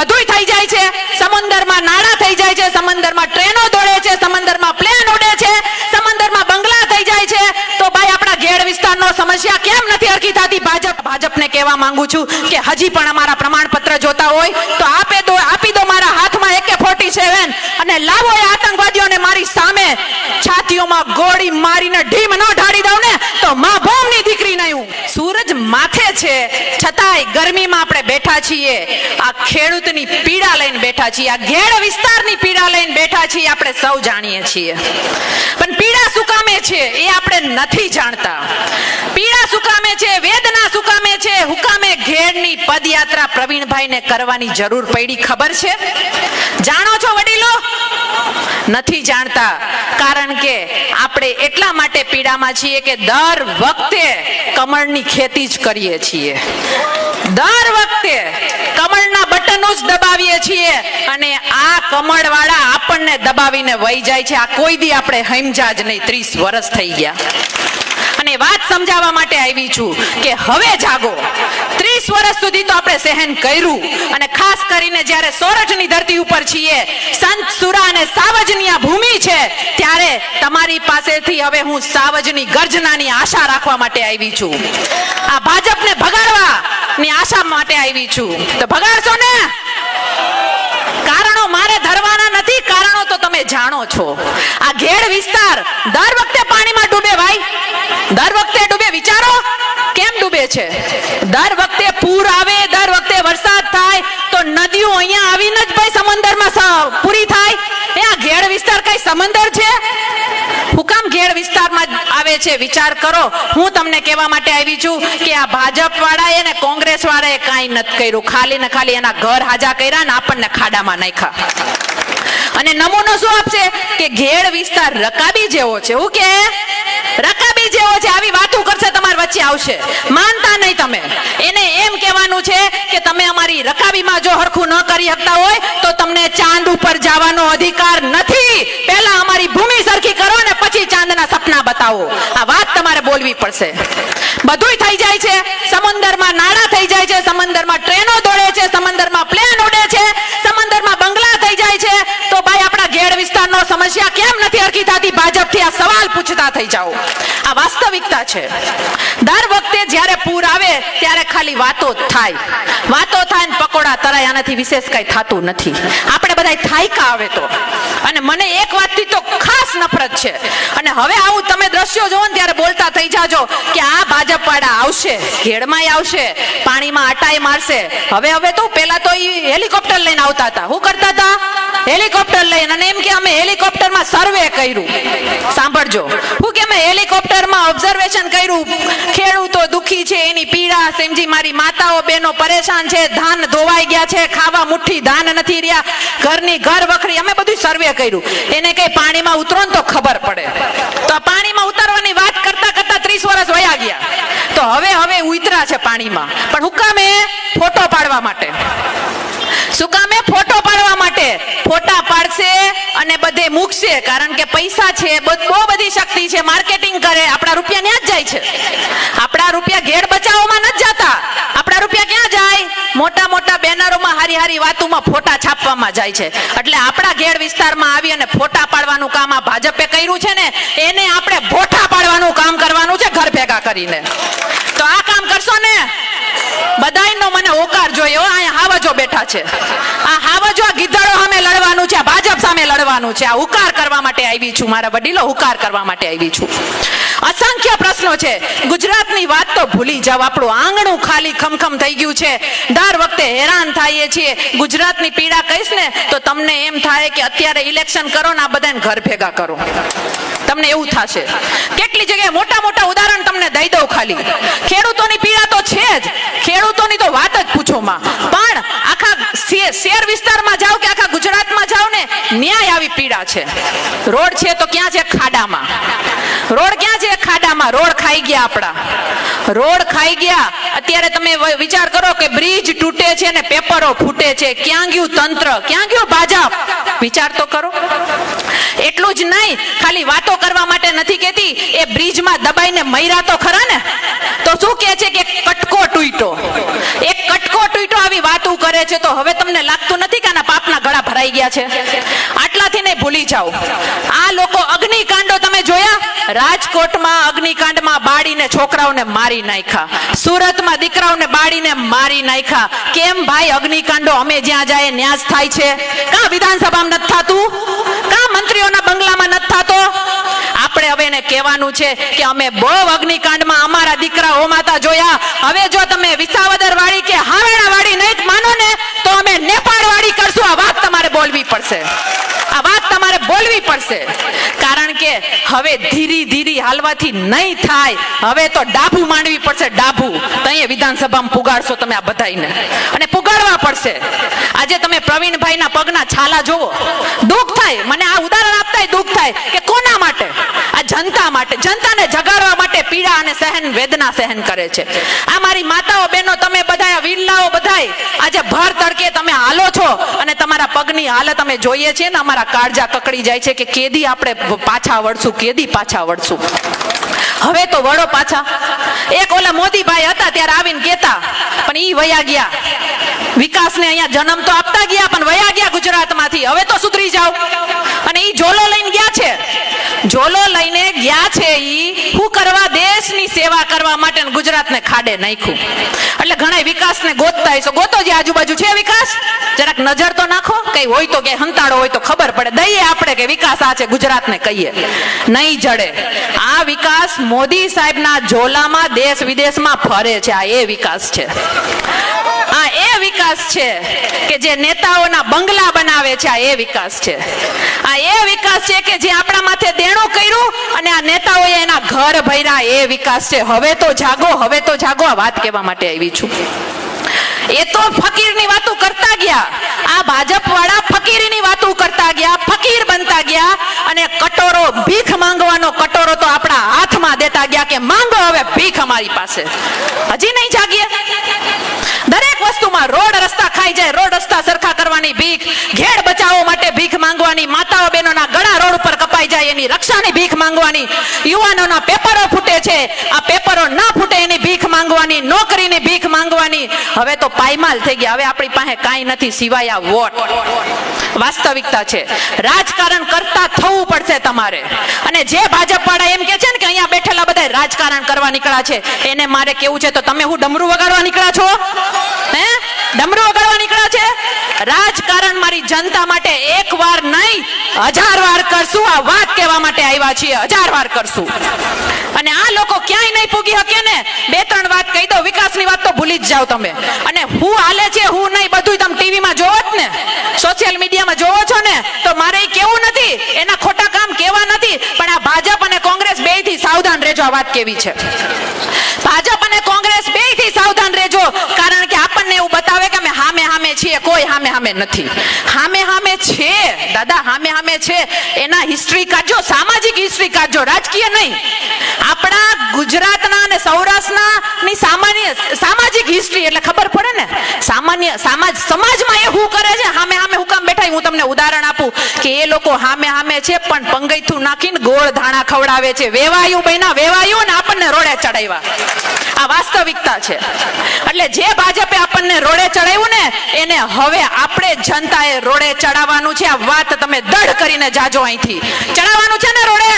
બધુંય થઈ જાય છે. સમંદરમાં નાણાં થઈ જાય છે. સમંદરમાં ટ્રેનો દોડે છે. સમંદરમાં પ્લેન ઉડે છે. સમંદરમાં બંગલા થઈ જાય છે. તો ભાઈ, આપણા ઘેડ વિસ્તારનો સમસ્યા કેમ નથી હરખી થતી? ભાજપ, ભાજપને કહેવા માંગુ છું કે હજી પણ અમારા પ્રમાણપત્ર જોતા હોય તો આપે દો આપી દો મારા હાથમાં એકે ફોર્ટી સેવન અને લાવો એ આતંકવાદીઓને મારી સામે. છાતીઓમાં ગોળી મારીને ઢીમ ન ઢાળી દઉં ને તો મા ભૌમની દીકરી નહીં સૂરજ માથે છે. ગરમીમાં આપણે બેઠા છીએ, આ ખેડૂતની પીડા લઈને બેઠા છીએ, આ ઘેડ વિસ્તારની પીડા લઈને બેઠા છીએ, આપણે સૌ જાણીએ છીએ. પણ પીડા સુકામે છે એ આપણે નથી જાણતા. પીડા સુકામે છે, વેદના સુકામે છે, હુકામે ઘેડની પદયાત્રા પ્રવીણભાઈને કરવાની જરૂર પડી ખબર છે? જાણો છો વડીલો? નથી જાણતા, કારણ કે આપણે એટલા માટે પીડામાં છીએ કે દર વખતે કમળની ખેતી જ કરીએ છીએ. દર વખતે કમળના બટનો જ દબાવીએ છીએ અને આ કમળવાળા આપણને દબાવીને વહી જાય છે. આ કોઈ દી આપણે હમજા જ નહીં. ત્રીસ વર્ષ થઈ ગયા. અને વાત સમજાવવા માટે આવી છું કે હવે જાગો. ત્રીસ વર્ષ સુધી તો આપણે સહન કર્યું. અને ખાસ કરીને જ્યારે સોરઠની ધરતી ઉપર છીએ, સંત સુરા અને સાવજની આ ભૂમિ છે, ત્યારે તમારી પાસેથી હવે હું સાવજની ગર્જનાની આશા રાખવા માટે આવી છું. આ ભાજપને ભગાડવા ની આશા માટે આવી છું. તો ભગાડશો ને? કારણો મારે ધરવાના નથી, કારણો તો તમે જાણો છો. આ ઘેડ વિસ્તાર દર વખતે પાણીમાં ડૂબે ભાઈ. દર વખતે ડૂબે. વિચારો, કેમ ડૂબે છે? દર વખતે પૂર આવે, દર વખતે વરસાદ થાય, તો નદીઓ અહીંયા આવીને જ ભાઈ સમંદરમાં પૂરી થાય. એ આ ઘેડ વિસ્તાર કઈ સમંદર છે? હુકામ ઘેડ વિસ્તારમાં જ આવે છે, વિચાર કરો. હું તમને કહેવા માટે આવી છું કે આ ભાજપ વાળાએ ને કોંગ્રેસ વાળાએ કાંઈ નથી કર્યું. ખાલી ને ખાલી એના ઘર હાજા કર્યા ને આપણને ખાડામાં નાખ્યા. અને નમૂનો શું આપશે? કે ઘેડ વિસ્તાર રકાબી જેવો છે. હું કે? રકાબી જેવો છે. આવી વાતો કરશે તમારી વચ્ચે આવશે. માનતા નહીં તમે. એને એમ કહેવાનું છે કે તમે અમારી રકાબીમાં જો હરખું ન કરી શકતા હોય, તો તમને ચાંદ ઉપર જવાનો અધિકાર નથી. પહેલા અમારી ભૂમિ સરખી કરો ને પછી ચાંદના સપના બતાવો. આ વાત તમારે બોલવી પડશે. બધુંય થઈ જાય છે. સમંદરમાં નાણાં થઈ જાય છે. સમંદરમાં ટ્રેનો દોડે છે. સમંદરમાં પ્લેન ઉડે છે. સમંદરમાં બંગલા થઈ જાય છે. તો ભાઈ, આપણા ઘેડ વિસ્તારનો સમસ્યા કેમ નથી હરખી થતી? ભાજપથી આ સવાલ પૂછતા થઈ જાઓ. આ વાસ્તવિકતા છે. દર વખતે જ્યારે પૂર આવે, ત્યારે ખાલી વાતો જ થાય. વાતો થાય ને પકોડા તરાય. આનાથી વિશેષ કઈ થતું નથી. આપણે બધા થાયકા આવે તો. અને મને એક વાતથી તો ખાસ નફરત છે. અને હવે આવું તમે દ્રશ્યો જોવો ને ત્યારે બોલતા થઈ જાજો કે આ ભાજપ વાળા આવશે, ઘેડમાંય આવશે, પાણીમાં અટાઈ મારશે. હવે હવે તો પેલા તો એ હેલિકોપ્ટર લઈને આવતા હતા. શું કરતા હતા? હેલિકોપ્ટર લઈને અને એમ કે અમે હેલિકોપ્ટરમાં સર્વે કર્યું. સાંભળજો. હું કે અમે હેલિકોપ્ટરમાં ઓબ્ઝર્વેશન કર્યું. ખેડૂતો દુખી છે, એની પીડા સમજી મારી માતાઓ, બહેનો પરેશાન છે, ધાન ધોવાઈ ગયા છે, ખાવા મુઠ્ઠી ધાન નથી રહ્યા, ઘરની ઘર વખરી. અમે બધું સર્વે કર્યું. એને કઈ પાણીમાં ઉતરો ને તો ખબર પડે. તો પાણીમાં ઉતારવાની વાત કરતા કરતા ત્રીસ વર્ષ વયા ગયા. તો હવે હવે ઉતરા છે પાણીમાં. પણ હુકામે ફોટો પાડવા માટે? શું કામે ફોટો પાડવા માટે ફોટા પાડશે અને બધે મૂકશે. કારણ કે પૈસા છે, બહુ બધી શક્તિ છે. માર્કેટિંગ કરે, આપણા રૂપિયા ત્યાં જ જાય છે. આપણા રૂપિયા ઘેર બચાવવામાં નથી જતા. આપણા રૂપિયા ક્યાં જાય? મોટા મોટા બેનરોમાં હારી હારી વાતોમાં ફોટા છાપવામાં જાય છે. એટલે આપણા ઘેર વિસ્તારમાં આવી અને ફોટા પાડવાનું કામ આ ભાજપે કર્યું છે ને, એને આપણે ફોટા પાડવાનું કામ કરવાનું છે, ઘર ભેગા કરીને. તો આ કામ કરશો ને? બધાયનો મને હોકાર જોયો અહીંયા હાવજો બેઠા છે. આ હાવજો, આ ગીધડો સામે લડવાનું છે, આ ભાજપ સામે લડવાનું છે. આ હુકાર કરવા માટે આવી છું, મારા વડીલો હુકાર કરવા માટે આવી છું. અસંખ્ય પ્રશ્નો છે. ગુજરાતની વાત તો ભૂલી જાવ આપણું આંગણું ખાલી ખમખમ થઈ ગયું છે. દર વખતે હેરાન થઈએ છીએ. ગુજરાતની પીડા કહીશ ને, તો તમને એમ થાય કે અત્યારે ઇલેક્શન કરો ને આ બધાને ઘર ભેગા કરો. તમને એવું થશે. કેટલી જગ્યાએ મોટા મોટા ઉદાહરણ તમને દઈ દઉં ખાલી. ખેડૂતોની પીડા તો છે જ. જ માં પણ આખા શેર વિસ્તારમાં જાઓ કે આખા ગુજરાતમાં જાઓ ને, ન્યાય આવી પીડા છે. રોડ છે તો ક્યાં છે? ખાડામાં. રોડ ક્યાં છે? ખાડામાં. રોડ ખાઈ ગયા આપણા. રોડ ખાઈ ગયા. અત્યારે તમે વિચાર કરો કે બ્રિજ તૂટે છે ને પેપરો ફૂટે છે. ક્યાં ગયું તંત્ર? ક્યાં ગયું ભાજપ? વિચાર તો કરો. એટલું જ નહીં, ખાલી વાતો કરવા માટે નથી કેતી એ બ્રિજમાં દબાઈને મૈરા તો ખરા ને? તો શું કહે છે કે કટકો તૂટ્યો એક કટકો તૂટ્યો આ આવી વાતો કરે છે તો હવે તમને લાગતું નથી કે આના પાપના ગળા ભરાઈ ગયા છે? આટલાથી નહીં ભૂલી જાઓ. આ લોકો અગ્નિકાંડો તમે જોયા? રાજકોટમાં અગ્નિકાંડમાં બાળીને છોકરાઓને મારી નાખ્યા. સુરતમાં દીકરાઓને બાળીને મારી નાખ્યા. કેમ ભાઈ અગ્નિકાંડો અમે જ્યાં જાય ન્યાસ થાય છે? કા વિધાનસભામાં નથી થતું કા મંત્રીઓના બંગલામાં નથી થતો કહેવાનું છે કે અમે બહુ અગ્નિકાંડમાં અમારા દીકરા હોમાતા જોયા. હવે જો તમે વિસાવદર વાળી કે હાવેડા વાળી નહીં માનો ને, તો અમે નેપાળ વાળી કરશું. આ વાત તમારે બોલવી પડશે. આ વાત તમારે બોલવી પડશે. કારણ કે હવે ધીરી ધીરી હાલવાથી નહીં થાય. હવે તો ડાભું માંડવી પડશે, ડાભું. તો અહીંયા વિધાનસભામાં પુગાડશો તમે આ બધાને અને પુગાડવા પડશે. આજે તમે પ્રવીણભાઈના પગના છાલા જોવો. દુઃખ થાય. મને આ ઉદાહરણ આપતા દુઃખ થાય કે કોના માટે? જનતા માટે, જનતાને જગાડવા માટે પીડા અને સહન વેદના સહન કરે છે. આ મારી માતાઓ બહેનો, તમે બધા વિરલાઓ બધાય આજે ભર તડકે તમે હાલો છો અને તમારા પગની હાલત અમે જોઈએ છીએ ને અમારા કાળજા કકડી જાય છે કે કેદી આપણે પાછા વળશું, કેદી પાછા વળશું. હવે તો વળો પાછા. એક ઓલા મોદીભાઈ હતા ત્યારે આવીને કેતા પણ ઈ વયા ગયા. વિકાસને અહીંયા જન્મ તો આપતા ગયા, પણ વયા ગયા ગુજરાતમાંથી. હવે તો સુધરી જાઓ. અને ઈ જોલો લઈને ગયા છે. ઝોલો લઈને ગયા છે ઈ. હું કરવા દેશની સેવા કરવા માટે ગુજરાતને ખાડે નાખ્યું. એટલે ઘણા વિકાસને ગોતતા હશો. ગોતો જે આજુબાજુ છે વિકાસ. નજર તો નાખો, કઈ હોય તો કે હંતાડો હોય તો ખબર પડે. દઈએ આપણે કે વિકાસ આ છે, ગુજરાતને કહીએ. નહીં જડે. આ વિકાસ મોદી સાહેબના ઝોલામાં દેશ વિદેશમાં ફરે છે. આ એ વિકાસ છે. આ એ વિકાસ છે કે જે નેતાઓના બંગલા બનાવે છે, આ એ વિકાસ છે. આ એ વિકાસ છે કે જે આપણા માથે દેણું કર્યું અને આ નેતાઓએ એના ઘર ભર્યા. એ વિકાસ છે. હવે તો જાગો, હવે તો જાગો. આ વાત કહેવા માટે આવી છું. એ તો ફકીરની વાતો કરતા ગયા. આ ભાજપ વાળા ફકીરીની વાતો કરતા ગયા, ફકીર બનતા ગયા અને કટોરો, ભીખ માંગવાનો કટોરો તો આપણા હાથમાં દેતા ગયા કે માંગો હવે ભીખ અમારી પાસે. હજી નહીં જાગીએ. દરેક વસ્તુમાં રોડ રસ્તા ખાઈ જાય, રોડ રસ્તા સરખા કરવાની ભીખ ઘેડ બચાવો માટે ભીખ માંગવાની, માતાઓ બહેનોના ગળા રોડ ઉપર કપાઈ જાય, એની રક્ષાની ભીખ માંગવાની, યુવાનોના પેપરો ફૂટે છે, આ પેપરો ના ફૂટે એની ભીખ માંગવાની, નોકરીની ભીખ માંગવાની હવે તો પાયમાલ થઈ ગયા. હવે આપણી પાસે કાંઈ નથી સિવાય આ વોટ. વાસ્તવિકતા છે. રાજકારણ કરતા થવું પડશે તમારે. અને જે ભાજપ વાળા એમ કે છે ને કે અહીંયા બેઠેલા બધા રાજકારણ કરવા નીકળ્યા છે, એને મારે કેવું છે તો તમે હું ડમરું વગાડવા નીકળ્યા છો? હે? ડમરું વગાડવા નીકળ્યા છે? રાજકારણ મારી જનતા માટે એક વાર નહીં, હજાર વાર કરશું. આ વાત કહેવા માટે આવ્યા છીએ. હજાર વાર કરશું. અને આ લોકો ક્યાંય નહીં પૂગી શકે ને? બે, ત્રણ કહી દો વિકાસની વાત તો ભૂલી જ જાઓ તમે. અને હું હાલે છે, હું નહીં બધું તમે ટીવીમાં જોવો જ ને. સોશિયલ મીડિયામાં જોવો છો ને, તો મારે કેવું નથી. એના ખોટા કામ કેવા નથી. પણ આ ભાજપ અને કોંગ્રેસ બેથી સાવધાન રહેજો, આ વાત કેવી છે. ભાજપ અને કોંગ્રેસ બેથી સાવધાન રહેજો કારણ કે આપણને એવું બતાવે કે અમે હામે હામે છીએ કોઈ હામે હામે નથી. હામે હામે છે, દાદા, હામે હામે છે. એના હિસ્ટ્રી કાઢજો, સામાજિક હિસ્ટ્રી કાઢજો, રાજકીય નહીં. આપણા ગુજરાતના અને સૌરાષ્ટ્રના ની સામાન્ય, સામાજિક હિસ્ટ્રી એટલે ખબર પડે ને? સામાન્ય સમાજ સમાજમાં એ હું કરે છે, હામે હામે હું હું તમને ઉદાહરણ આપું કે એ લોકો હામે હામે છે, પણ પંગૈથું નાખીને ગોળ ધાણા ખવડાવે છે. વેવાયું બહેના, વેવાયું ને આપણને રોડે ચડાવ્યા. આ વાસ્તવિકતા છે. એટલે જે ભાજપે આપણને રોડે ચડાવ્યું ને, એને હવે આપણે જનતાએ રોડે ચડાવવાનું છે. આ વાત તમે દઢ કરીને જાજો અહીંથી. ચડાવવાનું છે ને રોડે?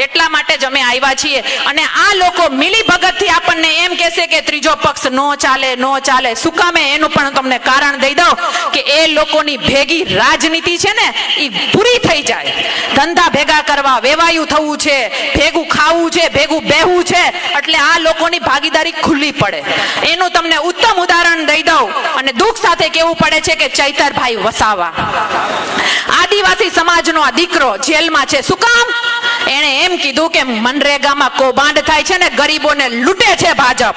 એટલા માટે જ અમે આવ્યા છીએ. અને આ લોકો મિલી ભગતથી આપણને એમ કહેશે કે ત્રીજો પક્ષ નો ચાલે નો ચાલે. શું કામે? એનું પણ તમને કારણ દઈ દઉં કે એ લોકોની ભેગી રાજનીતિ છે ને એ પૂરી થઈ જાય. ધંધા ભેગા કરવા, વેવાયું થવું છે, ભેગું ખાવું છે, ભેગું બેહવું છે, એટલે આ લોકોની ભાગીદારી ખુલ્લી પડે. એનું તમને ઉત્તમ ઉદાહરણ દઈ દઉં અને દુઃખ સાથે કેવું પડે છે કે ચૈતરભાઈ વસાવા. આદિવાસી સમાજનો આ દીકરો જેલમાં છે. શું કામ? એણે એમ કીધું કે મનરેગામાં કૌભાંડ થાય છે ને ગરીબોને લૂંટે છે ભાજપ.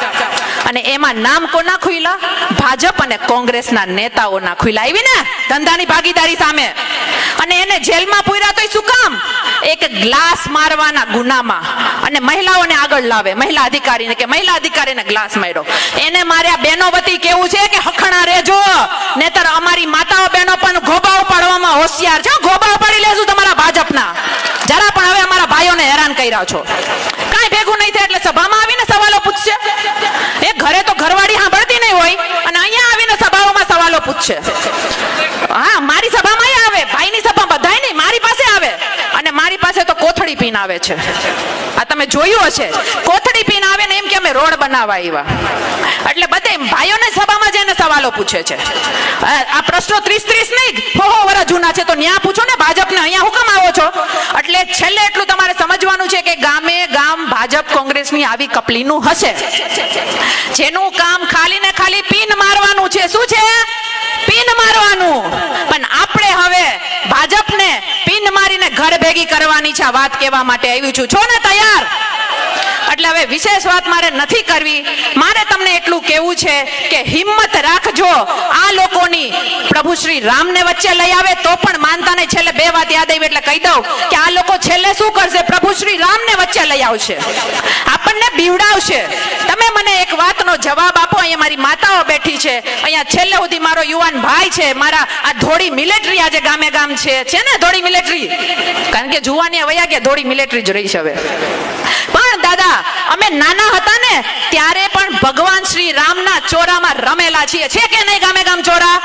અને એમાં નામ કોના ખુલ્લા ભાજપ અને કોંગ્રેસના નેતાઓના ખુલ્લા આવી ને? ધંધાની ભાગીદારી સામે. અને એને જેલમાં પૂર્યા તો શું કામ? એક ગ્લાસ મારવાના ગુનામાં. અને મહિલાઓને આગળ લાવે. મહિલા અધિકારીને કે મહિલા અધિકારીને ગ્લાસ માર્યો. એને માર્યા બેનો વતી કેવું છે કે હખણા રહેજો. નેતર અમારી માતાઓ બહેનો પણ ગોબા ઉપાડવામાં હોશિયાર છે. ગોબા ઉપાડી લેશું તમારા ભાજપના. જરા પણ હવે અમારા ભાઈઓને હેરાન કર્યા છો. કાંઈ ભેગું નહીં થાય એટલે સભામાં આવીને સવાલો પૂછશે. એ ઘરે તો ઘરવાળી સાંભળતી નહીં હોય. અને અહીંયા આવીને સભાઓમાં સવાલો પૂછશે. હા, મારી સભામાં આવે ભાઈની સભા બધાય નહીં મારી પાસે આવે અને મારી પાસે તો કોથળી પીન આવે છે. આ તમે જોયું હશે. કોથળી પીન આવે ને એમ કે અમે રોડ બનાવવા આવ્યા. એટલે બધે ભાઈઓને સભામાં જઈને સવાલો પૂછે છે. આ પ્રશ્નો ત્રીસ ત્રીસ નહીં, હો વર્ષ જૂના છે તો ન્યા પૂછો ને ભાજપને અહીંયા હુકમ આવો છો? એટલે છેલ્લે એટલું તમારે સમજવાનું છે કે ગામે ગામ ભાજપ કોંગ્રેસની આવી કપલીનું હશે. જેનું કામ ખાલી ને ખાલી પીન મારવાનું છે. શું છે? પીન મારવાનું પણ આપણે હવે ભાજપને પીન મારીને કરવાની છે. વાત કહેવા માટે આવી છું. છો ને તૈયાર? એટલે હવે વિશેષ વાત મારે નથી કરવી. મારે તમને એટલું કહેવું છે કે હિંમત રાખજો. આ લોકોની પ્રભુ શ્રી રામને વચ્ચે લઈ આવે તો પણ માનતા ને છેલ્લે બે વાત યાદ આવી એટલે કહી દઉં કે આ લોકો છેલ્લે શું કરશે? પ્રભુ શ્રી રામને વચ્ચે લઈ આવશે. આપણને બીવડાવશે. તમે મને એક વાતનો જવાબ આપો, અહીંયા મારી માતાઓ બેઠી છે. અહીંયા છેલ્લે સુધી મારો યુવાન ભાઈ છે. મારા આ ધોળી મિલિટરી આજે ગામે ગામ છે. છે ને ધોળી મિલિટરી? કારણ કે જુવાની વયા ગયા, ધોળી મિલિટરી જ રહી છે હવે. દાદા, અમે નાના હતા ને, ત્યારે પણ ભગવાન શ્રી રામના ચોરામાં રમેલા છીએ. છે કે નહીં ગામે ગામ ચોરા?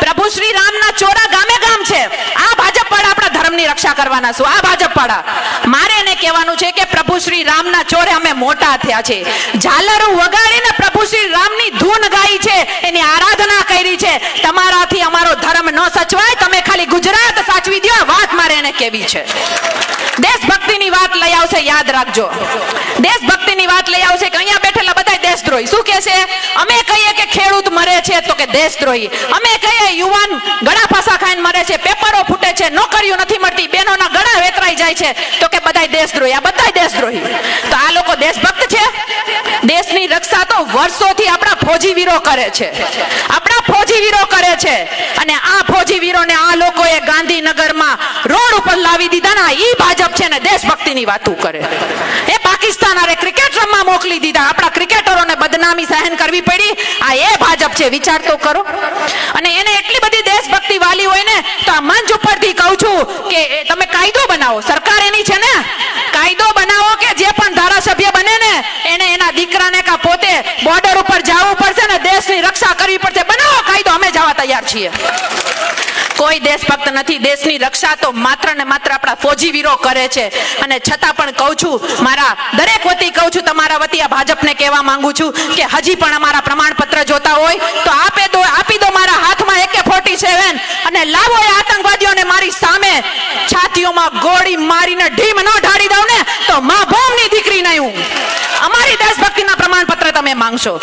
પ્રભુ શ્રી રામના ચોરા ગામે ગામ છે. આ ભાજપ વાળા આપણા ધર્મની રક્ષા કરવાના છું. આ ભાજપ વાળા મારે એને કહેવાનું છે કે પ્રભુ શ્રી રામના ચોરે અમે મોટા થયા છે. ઝાલરો વગાડીને પ્રભુ શ્રી રામની ધૂન ગાઈ છે. એની આરાધના કરી છે. તમારાથી અમારો ધર્મ ન સચવાય, તમે ખાલી ગુજરાત સાચવી દો વાત મારે એને કેવી છે. દેશભક્તિની વાત લઈ આવશે, યાદ રાખજો. દેશભક્તિની વાત લઈ આવશે કે અહીંયા બેઠેલા બધા દેશદ્રોહી. શું કહે છે અમે કહીએ કે ખેડૂત મરે છે તો કે દેશદ્રોહી. અમે કહીએ યુવાન ગળા ફાંસા ખાઈને મરે છે, પેપરો ફૂટે છે, નોકરીઓ નથી મળતી, બહેનોના ગળા વેતરાઈ જાય છે તો કે બધા દેશદ્રોહી. આ બધા દેશદ્રોહી. તો આ લોકો દેશભક્ત છે? દેશની રક્ષા તો વર્ષોથી આપણા ફૌજી કરે છે. આપણા ફૌજી કરે છે. અને આ ફૌજી આ લોકોએ ગાંધીનગરમાં રોડ ઉપર લાવી દીધા ને ઈ ભાજપ છે ને દેશભક્તિની વાતો કરે. એ પાકિસ્તાન આરે ક્રિકેટ રમવા મોકલી દીધા. આપણા ક્રિકેટરોને બદનામી સહન કરવી પડી. આ એ ભાજપ છે. વિચાર તો કરો. અને એને એટલી બધી દેશભક્તિ વાલી હોય ને, તો આ મંચ ઉપરથી કહું છું કે તમે કાયદો બનાવો. સરકાર એની છે ને, કાયદો બનાવો કે જે પણ ધારાસભ્ય બને ને, એના દીકરાને કા પોતે બોર્ડર ઉપર જવું પડશે ને દેશની રક્ષા કરવી પડશે. બનાવો કાયદો, અમે જવા તૈયાર છીએ. કોઈ દેશભક્ત નથી. દેશની રક્ષા તો માત્ર ને માત્ર આપણા ફોજી વીરો કરે છે. અને છતાં પણ કહું છું, મારા દરેક વતી કહું છું, તમારા વતી આ ભાજપને કહેવા માંગુ છું કે હજી પણ અમારા પ્રમાણપત્ર જોતા હોય તો આપે દો આપી દો મારા હાથમાં એકે ફોર્ટી સેવન અને લાવો એ આતંકવાદીઓને મારી સામે. છાતીઓમાં ગોળી મારીને ઢીમ ન ઢાળી દઉં ને તો મા ભોમની દીકરી નહીં હું. અમારી દેશભક્તિના પ્રમાણપત્ર તમે માંગશો.